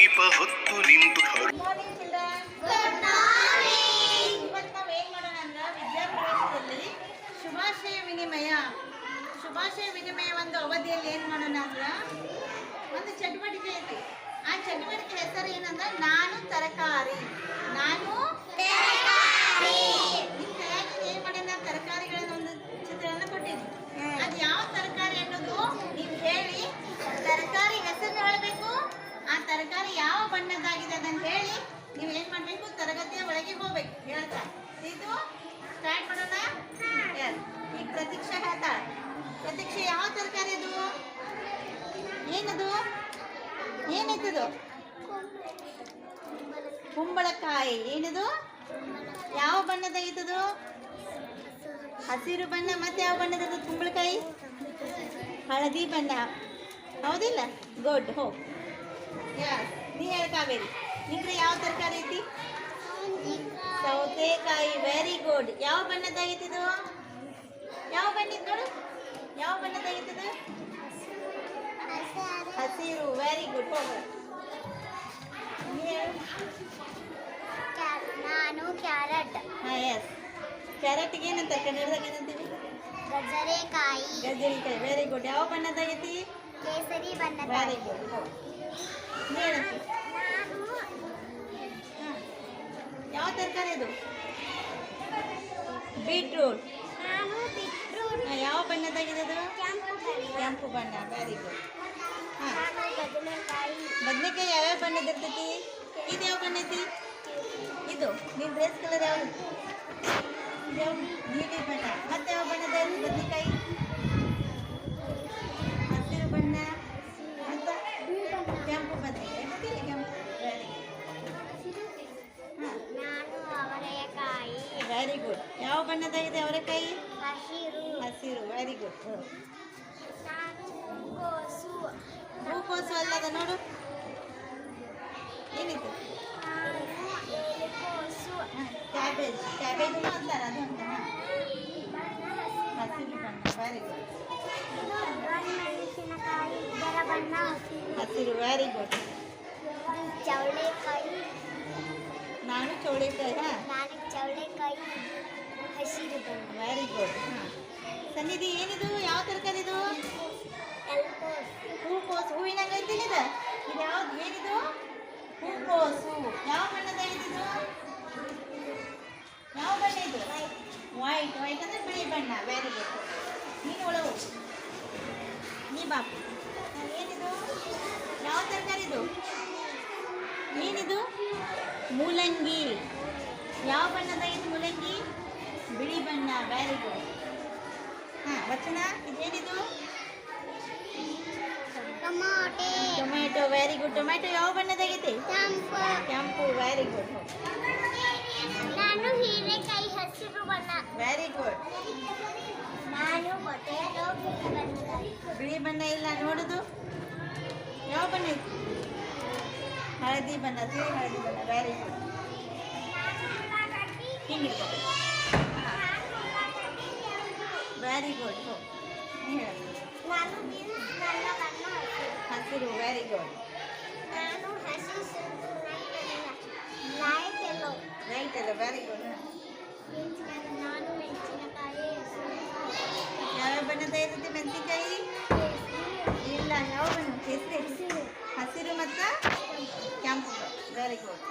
ದೀಪ ಹೊತ್ತು ನಿಂತು ಶುಭಾಶಯ ವಿನಿಮಯ ಶುಭಾಶಯ ವಿನಿಮಯ ಒಂದು ಅವಧಿಯಲ್ಲಿ ಏನು ಮಾಡೋಣ ಅಂದ್ರೆ ಒಂದು ಚಟುವಟಿಕೆ ಐತಿ ಆ ಚಟುವಟಿಕೆ ಹೆಸರು ಏನಂದ್ರೆ, ನಾನು ತರಕಾರಿ. ತಮ್ಮದಾಗಿದೆ ಅದನ್ನು ಹೇಳಿ ನೀವು ಏನು ಮಾಡಬೇಕು? ತರಗತಿಯ ಒಳಗೆ ಹೋಗ್ಬೇಕು. ಹೇಳ್ತಾ. ಇದು ಸ್ಟಾರ್ಟ್ ಮಾಡೋಣ? ಈಗ ಪ್ರತೀಕ್ಷೆ ಹೇಳ್ತಾ. ಪ್ರತೀಕ್ಷೆ ಯಾವ ತರಕಾರಿ ಇದು ಏನದು? ಏನಿದ್ದು ಕುಂಬಳಕಾಯಿ. ಏನಿದು? ಯಾವ ಬಣ್ಣದ ಇದ್ದದು? ಹಸಿರು ಬಣ್ಣ ಮತ್ತೆ ಯಾವ ಬಣ್ಣದ ಕುಂಬಳಕಾಯಿ? ಹಳದಿ ಬಣ್ಣ. ಹೌದಿಲ್ಲ? ಗುಡ್ ಹೋ. ಯಸ್ ಕಾವೇರಿ ನಿಮ್ಗೆ ಯಾವ ತರಕಾರಿ ಐತಿ? ಸೌತೆಕಾಯಿ ವೆರಿ ಗುಡ್ ಯಾವ ಬಣ್ಣದಾಗಿತ್ತಿದು ಯಾವ ಬಣ್ಣದ ನೋಡು. ಯಾವ ಬಣ್ಣದಾಗಿತ್ತಿದು ಹಸಿರು ವೆರಿ ಗುಡ್ ನಾನು? ಕ್ಯಾರೆಟ್. ಎಸ್ ಕ್ಯಾರೆಟ್ಗೆ ಏನಂತ? ಕನ್ನಡದಾಗ ಏನಂತೀವಿ? ಗಜರೆಕಾಯಿ. ಗಜರೆಕಾಯಿ ವೆರಿ ಗುಡ್ ಯಾವ ಬಣ್ಣದಾಗೈತಿ ಕೇಸರಿ ಬಣ್ಣ ವೆರಿ ಗುಡ್ ಯಾವ ತರಕಾರಿ ಇದು ಬೀಟ್ರೂಟ್. ಯಾವ ಬಣ್ಣದಾಗಿದೆ ಅದು? ಕೆಂಪು ಬಣ್ಣ. ವೆರಿ ಗುಡ್ ಹಾಂ. ಬದನೆಕಾಯಿ. ಯಾವ್ಯಾವ ಬಣ್ಣದ ಇರ್ತೈತಿ? ಇದು ಯಾವ ಬಣ್ಣ ಐತಿ? ಇದು. ನಿನ್ನ ಡ್ರೆಸ್ ಕಲರ್ ಯಾವ ನೀಲಿ ಬಣ್ಣ. ಮತ್ತೆ ಯಾವ ಬಣ್ಣದ ಬದನೆಕಾಯಿ? ಗುಡ್. ಯಾವ ಬಣ್ಣದಾಗಿದೆ ಅವರೆಕಾಯಿ ಹಸಿರು. ಹಸಿರು. ವೆರಿ ಗುಡ್ ಹೂಕೋಸು ಅಲ್ಲದ ನೋಡು. ಏನಿದೆ? ಕ್ಯಾಬೇಜ್. ಕ್ಯಾಬೇಜ್ ಅಂತಾರೆ ಅದು ಹಸಿರು ಬಣ್ಣ. ವೆರಿ ಗುಡ್ ಹಸಿರು. ವೆರಿ ಗುಡ್ ಚೌಳಿಕಾಯಿ. ನಾನು ಚೌಳಿಕಾಯಿ ಹಾಂ ನಾನು ಚವಳೆಕಾಯಿ ಹಸಿರು ಬಣ್ಣ ವೆರಿ ಗುಡ್ ಹಾಂ ಸನ್ನಿಧಿ ಏನಿದು? ಯಾವ ತರಕಾರಿ ಎಲ್ಕೋಸ್ ಹೂಕೋಸು. ಹೂವಿನ ಐತಿಲ್ಲ ಇದು? ಇದು ಯಾವ್ದು? ಏನಿದು? ಹೂಕೋಸು. ಯಾವ ಬಣ್ಣದ ಇದಿದು ಯಾವ ಬಣ್ಣ ಇದು? ವೈಟ್ ವೈಟ್ ಅಂದ್ರೆ ಬಿಳಿ ಬಣ್ಣ. ವೆರಿ ಗುಡ್ ನೀನು ಒಳವು. ನೀ ಬಾಪು ಏನಿದು? ಯಾವ ತರಕಾರಿ ಇದು ಏನಿದು? ಮೂಲಂಗಿ. ಯಾವ ಬಣ್ಣದ ಇದು ಮೂಲಂಗಿ? ಬಿಳಿ ಬಣ್ಣ. ವೆರಿ ಗುಡ್ ಹಾಂ ವಚನ ಇದೇನಿದು? ಟೊಮಾಟೆ. ವೆರಿ ಗುಡ್ ಟೊಮೆಟೊ ಯಾವ ಬಣ್ಣದಾಗೈತಿ ಕೆಂಪು. ವೆರಿ ಗುಡ್ ನಾನು ಹೀರೆಕಾಯಿ ಹಸಿರು ಬಣ್ಣ. ವೆರಿ ಗುಡ್ ನಾನು ಬಿಳಿ ಬಣ್ಣ ಇಲ್ಲ ನೋಡುದು. ಯಾವ ಬಣ್ಣ ಐತಿ ಹಳದಿ ಬಣ್ಣ ತಿಳಿ ಹಳದಿ ಬಣ್ಣ ವೆರಿ ಗುಡ್ ಹಿಂಗಿರ್ಬೋದು ವೆರಿ ಗುಡ್ ನೀ ಹೇಳು ನಾನು ಬೀನ್ಸ್ ನನ್ನ ಬಣ್ಣ ಹಸಿರು ಹಸಿರು ವೆರಿ ಗುಡ್ ನಾನು ಹಸಿರು ಲೈಟ್ ಎಲ್ಲೋ ರೈಟ್ ಅಲ್ಲ ವೆರಿ ಗುಡ್ ನಾನು ಮೆಣಸಿನಕಾಯಿ ಯಾವ್ಯಾವ ಬಣ್ಣದ ಇರುತ್ತೆ ಮೆಣಸಿನ್ಕಾಯಿ ಇಲ್ಲ ಯಾವ ಬಣ್ಣ ಕೇಸರಿ ಹಸಿರು ಮತ್ತು ಕೆಂಪು. Very good